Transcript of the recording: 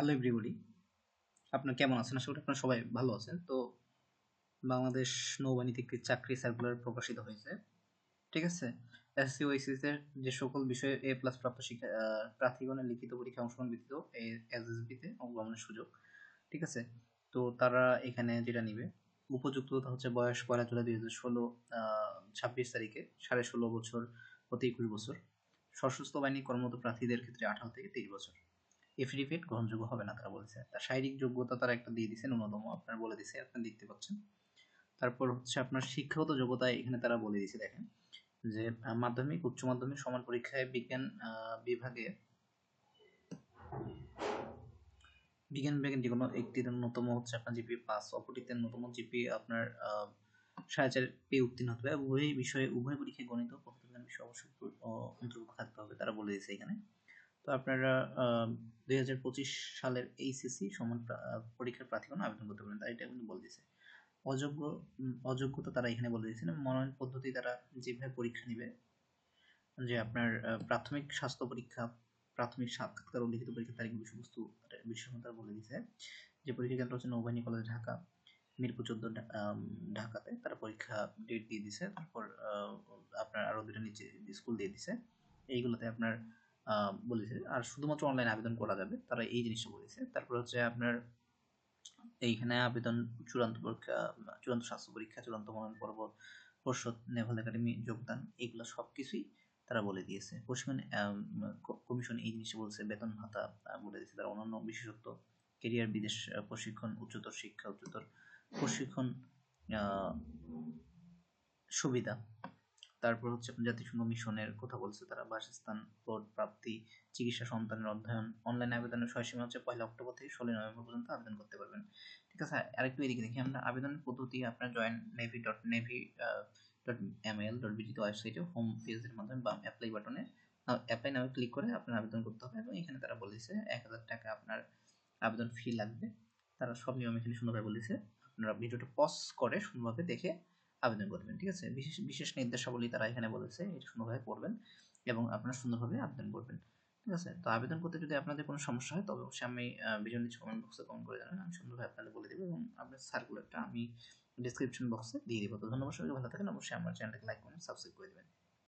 Hello everybody আপনার কেমন আছেন? আশা করি আপনারা সবাই ভালো আছেন। তো বাংলাদেশ নৌবাহিনীতে একটি চাকরি সার্কুলার প্রকাশিত হয়েছে। ঠিক আছে? এসসি ওইসিসের যে সকল বিষয়ে এ প্লাস প্রাপ্ত শিক্ষা প্রার্থীগণের লিখিত পরীক্ষা অংশগ্রহণ ব্যতীত এসএসবিতে অংশগ্রহণের সুযোগ। ঠিক আছে? তো তারা এখানে যেটা নিবে, উপযুক্ততা হচ্ছে বয়স পয়লা জুলাই দুই হাজার ষোলো ছাব্বিশ তারিখে সাড়ে ষোলো বছর প্রতি একুশ বছর। সশস্ত্র বাহিনী কর্মরত প্রার্থীদের ক্ষেত্রে আঠারো থেকে তেইশ বছর। এফিডেভিট গ্রহণযোগ্য হবে না, তারা বলেছে। তার শারীরিক যোগ্যতা তারা একটা দিয়ে দিছে ন্যূনতম আপনার বলে দিছে আপনি দেখতে পাচ্ছেন। তারপর হচ্ছে আপনার শিক্ষাগত যোগ্যতা এখানে তারা বলে দিয়েছে, দেখেন, যে মাধ্যমিক, উচ্চ মাধ্যমিক সমান পরীক্ষায় বিজ্ঞান বিভাগে বিজ্ঞান বিভাগের যে কোনো একটির ন্যূনতম হচ্ছে আপনার জিপি পাস, অপরটিতে ন্যূনতম জিপি আপনার সাড়ে চার পেয়ে উত্তীর্ণ হতে হবে উভয় বিষয়ে, উভয় পরীক্ষায় গণিত ও পদার্থবিজ্ঞান বিষয় অবশ্যই অন্তর্ভুক্ত থাকতে হবে, তারা বলে দিয়েছে এখানে। তো আপনারা দুই হাজার পঁচিশ সালের এইচএসসি সমান পরীক্ষার প্রার্থীগণ আবেদন করতে পারেন। তারা এটা কিন্তু বলে দিয়েছে। অযোগ্য অযোগ্যতা তারা এখানে বলে দিয়েছেন মনোনয়ন পদ্ধতি তারা যেভাবে পরীক্ষা নেবে, যে আপনার প্রাথমিক স্বাস্থ্য পরীক্ষা, প্রাথমিক সাক্ষাৎকার ও লিখিত পরীক্ষার তারিখ বিষয়বস্তু বিষয়সমূহ তারা বলে দিয়েছে। যে পরীক্ষা কেন্দ্র হচ্ছে নৌবাহিনী কলেজ ঢাকা, মিরপুর চোদ্দ ঢাকাতে তারা পরীক্ষা ডেট দিয়ে দিছে তারপর আপনার আরও দুটো নিচে স্কুল দিয়ে দিছে এইগুলোতে আপনার বলেছে। আর শুধুমাত্র অনলাইন আবেদন করা যাবে, তারা এই জিনিসটা বলেছে। তারপর হচ্ছে আপনার এইখানে আবেদন চূড়ান্ত পরীক্ষা, চূড়ান্ত স্বাস্থ্য পরীক্ষা, চূড়ান্ত মনোনয়ন পর্ব, পর্ষদ, নেভাল একাডেমি যোগদান, এগুলো সব কিছুই তারা বলে দিয়েছে। প্রশিক্ষণ কমিশন এই জিনিসটা বলছে, বেতন ভাতা বলে দিয়েছে। তারা অন্যান্য বিশেষত্ব কেরিয়ার বিদেশ প্রশিক্ষণ, উচ্চতর শিক্ষা, উচ্চতর প্রশিক্ষণ সুবিধা তারপর হচ্ছে আপনার জাতিসংঘ মিশনের কথা বলছে তারা, বাসস্থান পদ প্রাপ্তি, চিকিৎসা সন্তানের অধ্যয়ন অনলাইন আবেদনের সময়সীমা হচ্ছে পয়লা অক্টোবর থেকে ষোলোই নভেম্বর পর্যন্ত আবেদন করতে পারবেন। ঠিক আছে? আরেকটু এদিকে দেখি, আমরা আবেদনের পদ্ধতি আপনার join navy dot navy dot M L dot বিজিতে ওয়েবসাইটে হোম পেজের মাধ্যমে বা অ্যাপ্লাই বাটনে অ্যাপ্লাই নামে ক্লিক করে আপনার আবেদন করতে হবে এবং এখানে তারা বলেছে এক হাজার টাকা আপনার আবেদন ফি লাগবে। তারা সব নিয়ম এখানে সুন্দরভাবে বলেছে। আপনারা ভিডিওটা পজ করে সুন্দরভাবে দেখে আবেদন করবেন, ঠিক আছে? বিশেষ বিশেষ নির্দেশাবলী তারা এখানে বলেছে, এটা সুন্দরভাবে পড়বেন এবং আপনারা সুন্দরভাবে আবেদন করবেন, ঠিক আছে? তো আবেদন করতে যদি আপনাদের কোনো সমস্যা হয়, তবে অবশ্যই আমি ভিডিও নিচে কমেন্ট বক্সে কমেন্ট করে জানাবেন। আমি সুন্দরভাবে আপনাদের বলে দেবো এবং আপনার সার্কুলারটা আমি ডিসক্রিপশন বক্সে দিয়ে দেবো। তো ধন্যবাদ সবাই ভালো থাকেন। অবশ্যই আমার চ্যানেলটাকে লাইক কমেন্ট সাবস্ক্রাইব করে দেবেন।